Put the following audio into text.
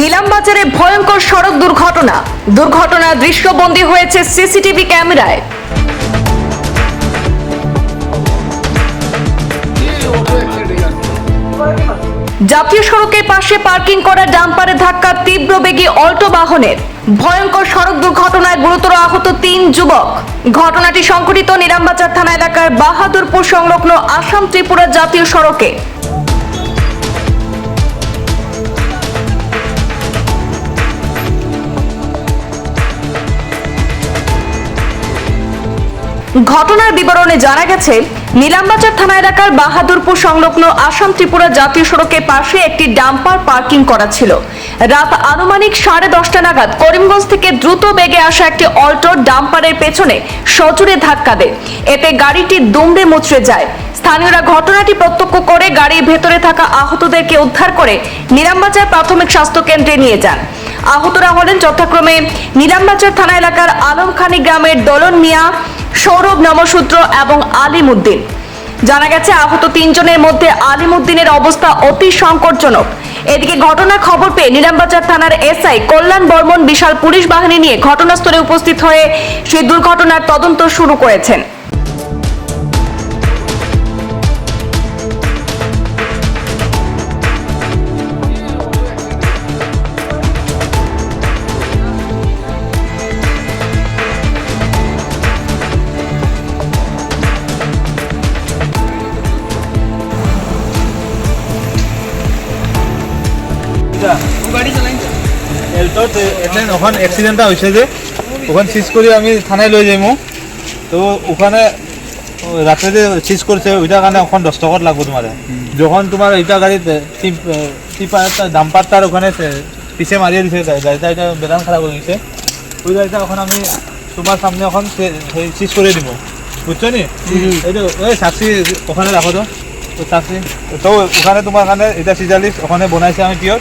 নিলামবাজারে ভয়ঙ্কর সড়ক দুর্ঘটনা। দুর্ঘটনার দৃশ্যবন্দী হয়েছে সিসিটিভি ক্যামেরায়। জাতীয় সড়কের পাশে পার্কিং করা ডাম্পারে ধাক্কা তীব্র বেগে অল্টো বাহনের। ভয়ঙ্কর সড়ক দুর্ঘটনায় গুরুতর আহত তিন যুবক। ঘটনাটি সংঘটিত নিরামবাজার থানা এলাকার বাহাদুরপুর সংলগ্ন আসাম ত্রিপুরা জাতীয় সড়কে। ঘটনার বিবরণে জানা গেছে, নিলামবাজার থানা এলাকার বাহাদুরপুর সংলগ্ন আসাম ত্রিপুরা জাতীয় সড়কের পাশে একটি ডাম্পার পার্কিং করা ছিল। রাত আনুমানিক সাড়ে দশটা নাগাদ করিমগঞ্জ থেকে দ্রুত বেগে আসা একটি অল্টো ডাম্পারের পেছনে সজোরে ধাক্কা দেয়। এতে গাড়িটি দুমড়ে মুচড়ে যায়। স্থানীয়রা ঘটনাটি প্রত্যক্ষ করে গাড়ির ভেতরে থাকা আহতদেরকে উদ্ধার করে নিলামবাজার প্রাথমিক স্বাস্থ্য কেন্দ্রে নিয়ে যান। আহতরা হলেন যথাক্রমে নিলামবাজার থানা এলাকার আলমখানি গ্রামের দলন মিয়া সৌরভ নমসূত্র এবং আলিম উদ্দিন জানা গেছে, আহত তিনজনের মধ্যে আলিম উদ্দিনের অবস্থা অতি সংকটজনক। এদিকে ঘটনার খবর পেয়ে নিলামবাজার থানার এসআই কল্যাণ বর্মন বিশাল পুলিশ বাহিনী নিয়ে ঘটনাস্থলে উপস্থিত হয়ে সেই দুর্ঘটনার তদন্ত শুরু করেছেন। এখানে ওখানে অ্যাক্সিডেন্টটা হয়েছে যে ওখানে সিজ করে আমি থানায় লই যাইমু। তো ওখানে ও রাত্রে যে সিজ করছে ওইটার কারণে ওখানে দশ টাকা লাগবো তোমার যখন তোমার এইটা গাড়িতে টিপারটা ডাম্পারটার ওখানে সে- পিছে মারিয়ে দিছে গাড়িটা এটা বেদান খারাপ হয়ে গেছে। ওই গাড়িটা এখন আমি তোমার সামনে এখন সিজ করে দিব বুঝছ নি? এই তো ওই সাক্ষী ওখানে রাখো তো। তো সাক্ষী তো ওখানে তোমার কারণে এটা সিজালিস ওখানে বনাইছে আমি পিওর